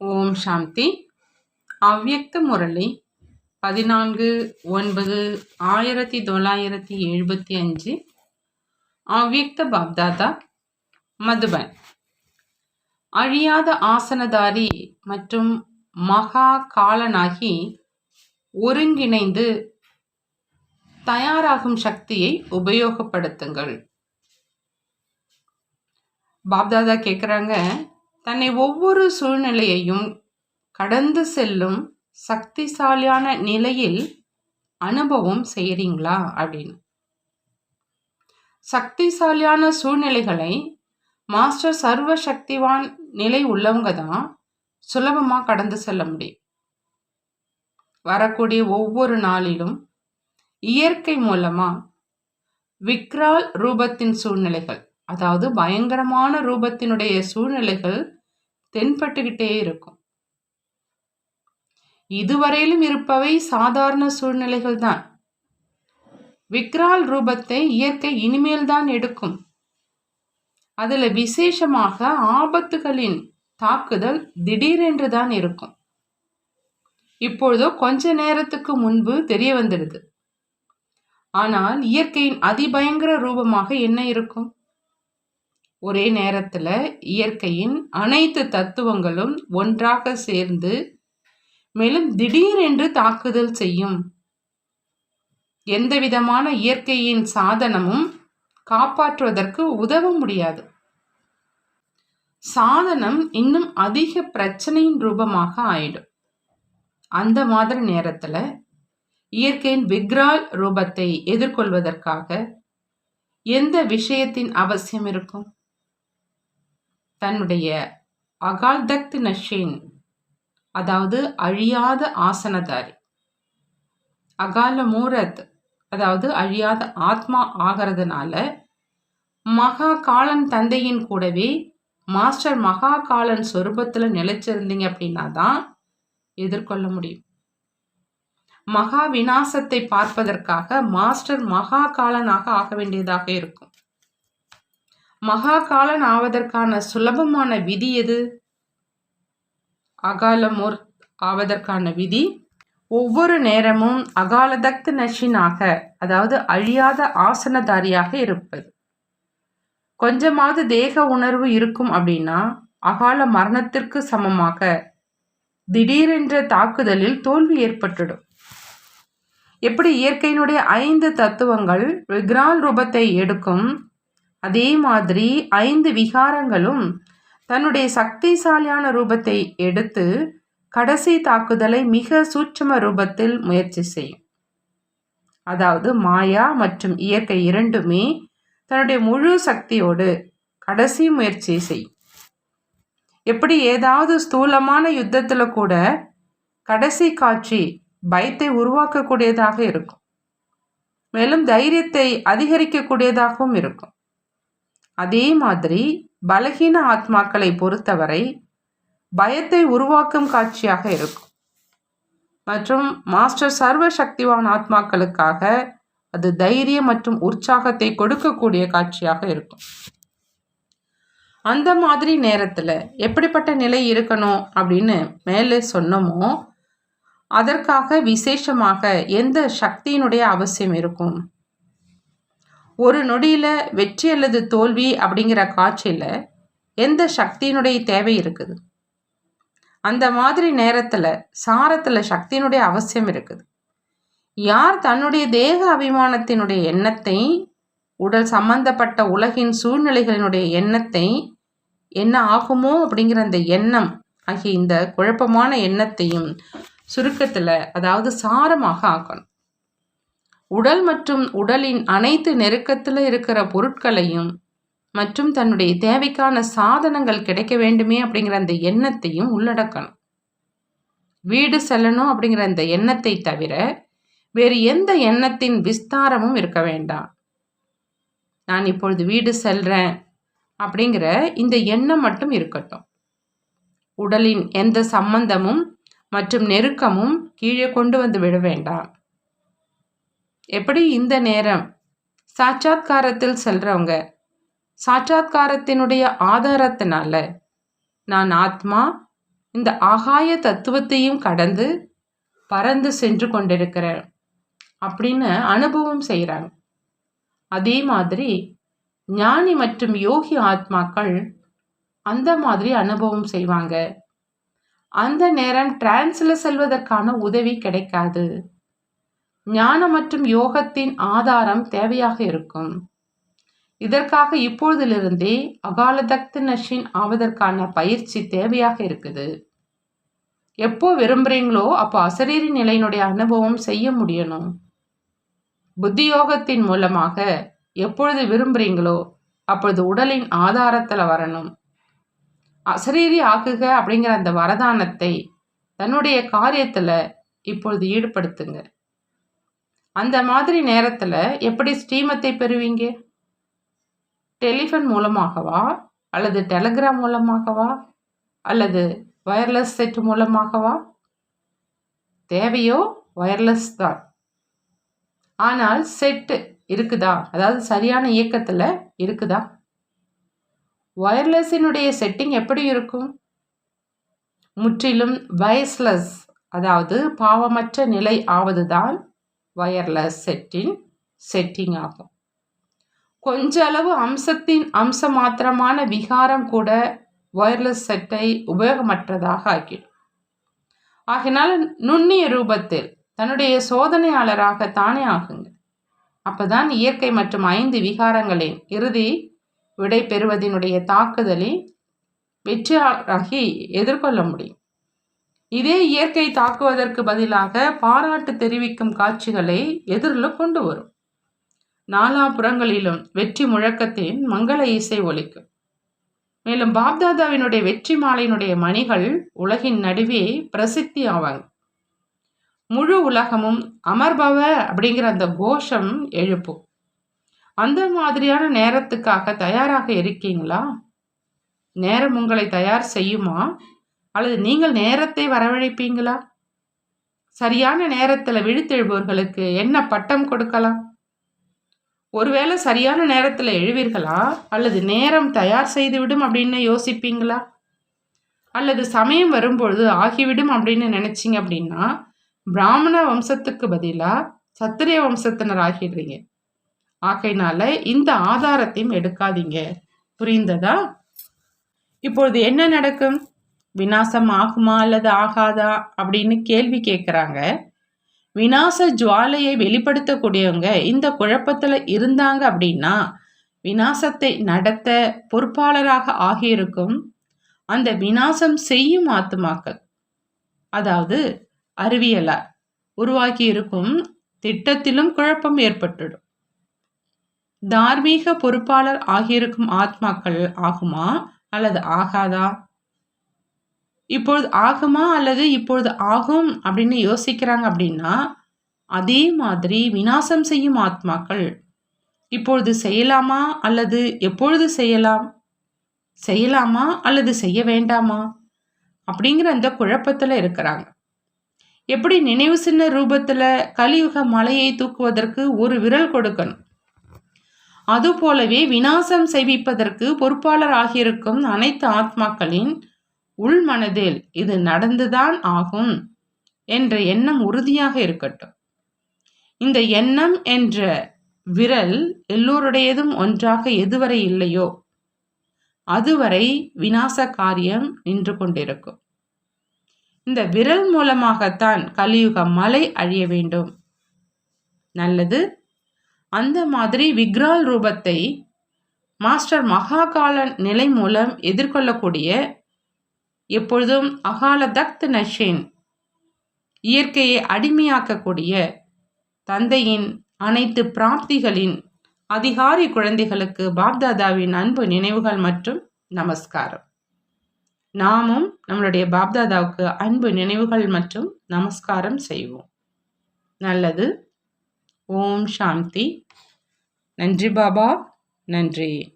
ஓம் சாந்தி. அவ்யக்த முரளி பதினான்கு ஒன்பது ஆயிரத்தி தொள்ளாயிரத்தி எழுபத்தி அஞ்சு. அவ்யக்த பாப்தாதா மதுபன். அழியாத ஆசனதாரி மற்றும் மகா காலனாகி ஒருங்கிணைந்து தயாராகும் சக்தியை உபயோகப்படுத்துங்கள். பாப்தாதா கேட்குறாங்க தன்னை ஒவ்வொரு சூழ்நிலையையும் கடந்து செல்லும் சக்திசாலியான நிலையில் அனுபவம் செய்கிறீங்களா அப்படின்னு. சக்திசாலியான சூழ்நிலைகளை மாஸ்டர் சர்வ சக்திவான் நிலை உள்ளவங்க தான் சுலபமாக கடந்து செல்ல முடியும். வரக்கூடிய ஒவ்வொரு நாளிலும் இயற்கை மூலமாக விக்ரால் ரூபத்தின் சூழ்நிலைகள் அதாவது பயங்கரமான ரூபத்தினுடைய சூழ்நிலைகள் தென்பட்டுக்கிட்டே இருக்கும். இதுவரையிலும் இருப்பவை சாதாரண சூழ்நிலைகள் தான். விக்ரால் ரூபத்தை இயற்கை இனிமேல் தான் எடுக்கும். அதில் விசேஷமாக ஆபத்துகளின் தாக்குதல் திடீரென்று தான் இருக்கும். இப்பொழுதோ கொஞ்ச நேரத்துக்கு முன்பு தெரிய வந்துடுது ஆனால் இயற்கையின் அதிபயங்கர ரூபமாக என்ன இருக்கும்? ஒரே நேரத்தில் இயற்கையின் அனைத்து தத்துவங்களும் ஒன்றாக சேர்ந்து மேலும் திடீரென்று தாக்குதல் செய்யும். எந்த விதமான இயற்கையின் சாதனமும் காப்பாற்றுவதற்கு உதவ முடியாது. சாதனம் இன்னும் அதிக பிரச்சனையின் ரூபமாக ஆயிடும். அந்த மாதிரி நேரத்தில் இயற்கையின் விக்ரால் ரூபத்தை எதிர்கொள்வதற்காக எந்த விஷயத்தின் அவசியம் இருக்கும்? தன்னுடைய அகால்தக்த் நஷீன் அதாவது அழியாத ஆசனதாரி. அகால மூரத் அதாவது அழியாத ஆத்மா ஆகிறதுனால மகா காலன் தந்தையின் கூடவே மாஸ்டர் மகா காலன் சொரூபத்தில் நிலைச்சிருந்தீங்க அப்படின்னா தான் எதிர்கொள்ள முடியும். மகா விநாசத்தை பார்ப்பதற்காக மாஸ்டர் மகா காலனாக ஆக வேண்டியதாக இருக்கும். மகாகாலன் ஆவதற்கான சுலபமான விதி எது? அகாலமோர் ஆவதற்கான விதி ஒவ்வொரு நேரமும் அகாலதக்த நஷினாக அதாவது அழியாத ஆசனதாரியாக இருப்பது. கொஞ்சமாவது தேக உணர்வு இருக்கும் அப்படின்னா அகால மரணத்திற்கு சமமாக திடீரென்ற தாக்குதலில் தோல்வி ஏற்பட்டுடும். எப்படி இயற்கையினுடைய ஐந்து தத்துவங்கள் விக்ரால் ரூபத்தை எடுக்கும் அதே மாதிரி ஐந்து விகாரங்களும் தன்னுடைய சக்திசாலியான ரூபத்தை எடுத்து கடைசி தாக்குதலை மிக சூட்சம ரூபத்தில் முயற்சி செய்யும் அதாவது மாயா மற்றும் இயற்கை இரண்டுமே தன்னுடைய முழு சக்தியோடு கடைசி முயற்சி செய்யும் எப்படி ஏதாவது ஸ்தூலமான யுத்தத்தில் கூட கடைசி காட்சி பயத்தை உருவாக்கக்கூடியதாக இருக்கும். மேலும் தைரியத்தை அதிகரிக்கக்கூடியதாகவும் இருக்கும். அதே மாதிரி பலகீன ஆத்மாக்களை பொறுத்தவரை பயத்தை உருவாக்கும் காட்சியாக இருக்கும். மற்றும் மாஸ்டர் சர்வ சக்திவான் ஆத்மாக்களுக்காக அது தைரியம் மற்றும் உற்சாகத்தை கொடுக்கக்கூடிய காட்சியாக இருக்கும். அந்த மாதிரி நேரத்தில் எப்படிப்பட்ட நிலை இருக்கணும் அப்படின்னு மேலே சொன்னோமோ அதற்காக விசேஷமாக எந்த சக்தியினுடைய அவசியம் இருக்கும்? ஒரு நொடியில் வெற்றி அல்லது தோல்வி அப்படிங்கிற காட்சியில் எந்த சக்தியினுடைய தேவை இருக்குது? அந்த மாதிரி நேரத்தில் சாரத்தில் சக்தியினுடைய அவசியம் இருக்குது. யார் தன்னுடைய தேக அபிமானத்தினுடைய எண்ணத்தை உடல் சம்பந்தப்பட்ட உலகின் சூழ்நிலைகளினுடைய எண்ணத்தை என்ன ஆகுமோ அப்படிங்கிற அந்த எண்ணம் ஆகிய இந்த குழப்பமான எண்ணத்தையும் சுருக்கத்தில் அதாவது சாரமாக ஆக்கணும். உடல் மற்றும் உடலின் அனைத்து நெருக்கத்தில் இருக்கிற பொருட்களையும் மற்றும் தன்னுடைய தேவைக்கான சாதனங்கள் கிடைக்க வேண்டுமே அப்படிங்கிற அந்த எண்ணத்தையும் உள்ளடக்கணும். வீடு செல்லணும் அப்படிங்கிற அந்த எண்ணத்தை தவிர வேறு எந்த எண்ணத்தின் விஸ்தாரமும் இருக்க வேண்டாம். நான் இப்பொழுது வீடு செல்றேன் அப்படிங்கிற இந்த எண்ணம் மட்டும் இருக்கட்டும். உடலின் எந்த சம்பந்தமும் மற்றும் நெருக்கமும் கீழே கொண்டு வந்து விட வேண்டாம். எப்படி இந்த நேரம்? சாட்சாத்காரத்தில் செல்றவங்க சாட்சாத்காரத்தினுடைய ஆதாரத்தினால நான் ஆத்மா இந்த ஆகாய தத்துவத்தையும் கடந்து பறந்து சென்று கொண்டிருக்கிறேன் அப்படின்னு அனுபவம் செய்கிறாங்க அதே மாதிரி ஞானி மற்றும் யோகி ஆத்மாக்கள் அந்த மாதிரி அனுபவம் செய்வாங்க. அந்த நேரம் டிரான்ஸில் செல்வதற்கான உதவி கிடைக்காது. ஞானம் மற்றும் யோகத்தின் ஆதாரம் தேவையாக இருக்கும். இதற்காக இப்பொழுதிலிருந்தே அகாலதக்த நஷின் ஆவதற்கான பயிற்சி தேவையாக இருக்குது. எப்போ விரும்புகிறீங்களோ அப்போ அசரீரி நிலையினுடைய அனுபவம் செய்ய முடியணும். புத்தியோகத்தின் மூலமாக எப்பொழுது விரும்புகிறீங்களோ அப்பொழுது உடலின் ஆதாரத்தில் வரணும். அசரீரி ஆக்குக அப்படிங்கிற அந்த வரதானத்தை தன்னுடைய காரியத்தில் இப்பொழுது ஈடுபடுத்துங்க. அந்த மாதிரி நேரத்தில் எப்படி ஸ்ரீமத்தை பெறுவீங்க? டெலிஃபோன் மூலமாகவா? அல்லது டெலகிராம் மூலமாகவா? அல்லது வயர்லெஸ் செட் மூலமாகவா? தேவையோ வயர்லெஸ் தான். ஆனால் செட்டு இருக்குதா? அதாவது சரியான இயக்கத்தில் இருக்குதா? வயர்லெஸ்ஸினுடைய செட்டிங் எப்படி இருக்கும்? முற்றிலும் வயஸ்லெஸ் அதாவது பாவமற்ற நிலை ஆவதுதான் வயர்லெஸ் செட்டின் செட்டிங் ஆகும். கொஞ்ச அளவு அம்சத்தின் அம்ச மாத்திரமான விகாரம் கூட ஒயர்லெஸ் செட்டை உபயோகமற்றதாக ஆக்கிடும் ஆகினால் நுண்ணிய ரூபத்தில் தன்னுடைய சோதனையாளராக தானே ஆகுங்க. அப்பதான் இயற்கை மற்றும் ஐந்து விகாரங்களின் இறுதி விடை பெறுவதனுடைய தாக்குதலை வெற்றியாகி எதிர்கொள்ள முடியும். இதே இயற்கை தாக்குவதற்கு பதிலாக பாராட்டு தெரிவிக்கும் காட்சிகளை எதிரில் கொண்டு வரும். நாலாபுறங்களிலும் வெற்றி முழக்கத்தின் மங்கள இசை ஒலிக்கும். மேலும் பாப்தாதாவினுடைய வெற்றி மாலையினுடைய மணிகள் உலகின் நடுவே பிரசித்தி ஆவாங்க முழு உலகமும் அமர்பவ அப்படிங்கிற அந்த கோஷம் எழுப்பும். அந்த மாதிரியான நேரத்துக்காக தயாராக இருக்கீங்களா? நேரம் உங்களை தயார் செய்யுமா? அல்லது நீங்கள் நேரத்தை வரவழைப்பீங்களா? சரியான நேரத்தில் விழித்தெழுபவர்களுக்கு என்ன பட்டம் கொடுக்கலாம்? ஒருவேளை சரியான நேரத்தில் எழுவீர்களா? அல்லது நேரம் தயார் செய்துவிடும் அப்படின்னு யோசிப்பீங்களா? அல்லது சமயம் வரும்பொழுது ஆகிவிடும் அப்படின்னு நினச்சிங்க அப்படின்னா பிராமண வம்சத்துக்கு பதிலாக சத்திரிய வம்சத்தினர் ஆகிடுறீங்க ஆகையினால இந்த ஆதாரத்தையும் எடுக்காதீங்க. புரிந்ததா? இப்பொழுது என்ன நடக்கும்? வினாசம் ஆகுமா அல்லது ஆகாதா அப்படின்னு கேள்வி கேட்குறாங்க விநாச ஜுவாலையை வெளிப்படுத்தக்கூடியவங்க இந்த குழப்பத்தில் இருந்தாங்க அப்படின்னா விநாசத்தை நடத்த பொறுப்பாளராக ஆகியிருக்கும். அந்த வினாசம் செய்யும் ஆத்துமாக்கள் அதாவது அறிவியலார் உருவாக்கி இருக்கும் திட்டத்திலும் குழப்பம் ஏற்பட்டுடும் தார்மீக பொறுப்பாளர் ஆகியிருக்கும் ஆத்மாக்கள் ஆகுமா அல்லது ஆகாதா? இப்பொழுது ஆகுமா அல்லது இப்பொழுது ஆகும் அப்படின்னு யோசிக்கிறாங்க அப்படின்னா அதே மாதிரி வினாசம் செய்யும் ஆத்மாக்கள் இப்பொழுது செய்யலாமா அல்லது எப்பொழுது செய்யலாம்? செய்யலாமா அல்லது செய்ய வேண்டாமா? அப்படிங்கிற அந்த குழப்பத்தில் இருக்கிறாங்க. எப்படி நினைவு சின்ன ரூபத்தில் கலியுக மலையை தூக்குவதற்கு ஒரு விரல் கொடுக்கணும்? அதுபோலவே வினாசம் செய்விப்பதற்கு பொறுப்பாளர் ஆகியிருக்கும் அனைத்து ஆத்மாக்களின் உள்மனதில் இது நடந்துதான் ஆகும் என்ற எண்ணம் உறுதியாக இருக்கட்டும். இந்த எண்ணம் என்ற விரல் எல்லோருடையதும் ஒன்றாக எதுவரை இல்லையோ அதுவரை வினாச காரியம் நின்று கொண்டிருக்கும். இந்த விரல் மூலமாகத்தான் கலியுக மலை அழிய வேண்டும். நல்லது. அந்த மாதிரி விக்ரால் ரூபத்தை மாஸ்டர் மகாகாலன் நிலை மூலம் எதிர்கொள்ளக்கூடிய எப்பொழுதும் அகால தக்த் நஷேன் இயற்கையை அடிமையாக்கக்கூடிய தந்தையின் அனைத்து பிராப்திகளின் அதிகாரி குழந்தைகளுக்கு பாப்தாதாவின் அன்பு நினைவுகள் மற்றும் நமஸ்காரம். நாமும் நம்மளுடைய பாப்தாதாவுக்கு அன்பு நினைவுகள் மற்றும் நமஸ்காரம் செய்வோம். நல்லது. ஓம் சாந்தி. நன்றி பாபா. நன்றி.